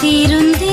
காத்திருந்தேன்